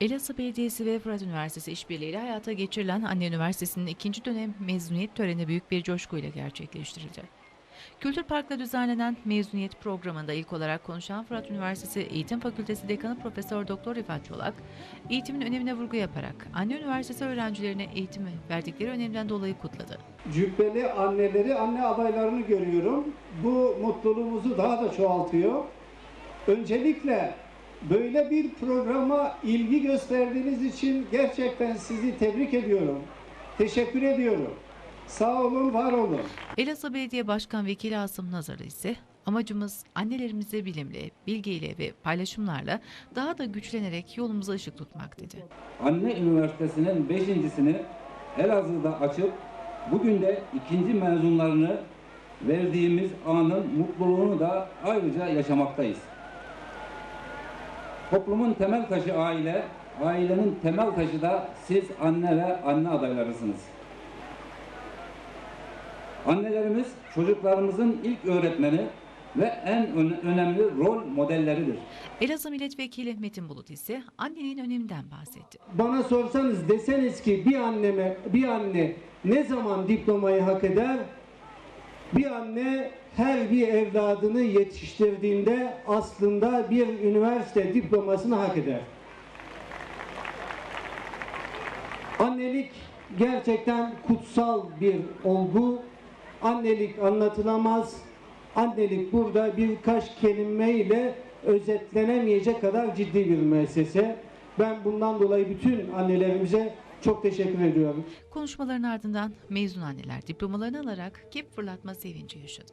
Elazığ Belediyesi ve Fırat Üniversitesi işbirliğiyle hayata geçirilen Anne Üniversitesi'nin ikinci dönem mezuniyet töreni büyük bir coşkuyla gerçekleştirildi. Kültür Park'ta düzenlenen mezuniyet programında ilk olarak konuşan Fırat Üniversitesi Eğitim Fakültesi Dekanı Profesör Doktor Rifat Çolak, eğitimin önemine vurgu yaparak Anne Üniversitesi öğrencilerine eğitimi verdikleri önemden dolayı kutladı. cübbeli anneleri, anne adaylarını görüyorum. Bu mutluluğumuzu daha da çoğaltıyor. Öncelikle böyle bir programa ilgi gösterdiğiniz için gerçekten sizi tebrik ediyorum. Teşekkür ediyorum. Sağ olun, var olun. Elazığ Belediye Başkan Vekili Asım Nazarı ise amacımız annelerimize bilimle, bilgiyle ve paylaşımlarla daha da güçlenerek yolumuza ışık tutmak dedi. Anne Üniversitesi'nin beşincisini Elazığ'da açıp bugün de ikinci mezunlarını verdiğimiz anın mutluluğunu da ayrıca yaşamaktayız. Toplumun temel taşı aile, ailenin temel taşı da siz anne ve anne adaylarısınız. Annelerimiz çocuklarımızın ilk öğretmeni ve en öne- önemli rol modelleridir. Elazığ Milletvekili Metin Bulut ise annenin öneminden bahsetti. Bana sorsanız deseniz ki bir anneme bir anne ne zaman diplomayı hak eder? Bir anne her bir evladını yetiştirdiğinde aslında bir üniversite diplomasını hak eder. Annelik gerçekten kutsal bir olgu. Annelik anlatılamaz. Annelik burada birkaç kelimeyle özetlenemeyecek kadar ciddi bir müessese. Ben bundan dolayı bütün annelerimize çok teşekkür ediyorum. Konuşmaların ardından mezun anneler diplomalarını alarak kep fırlatma sevinci yaşadı.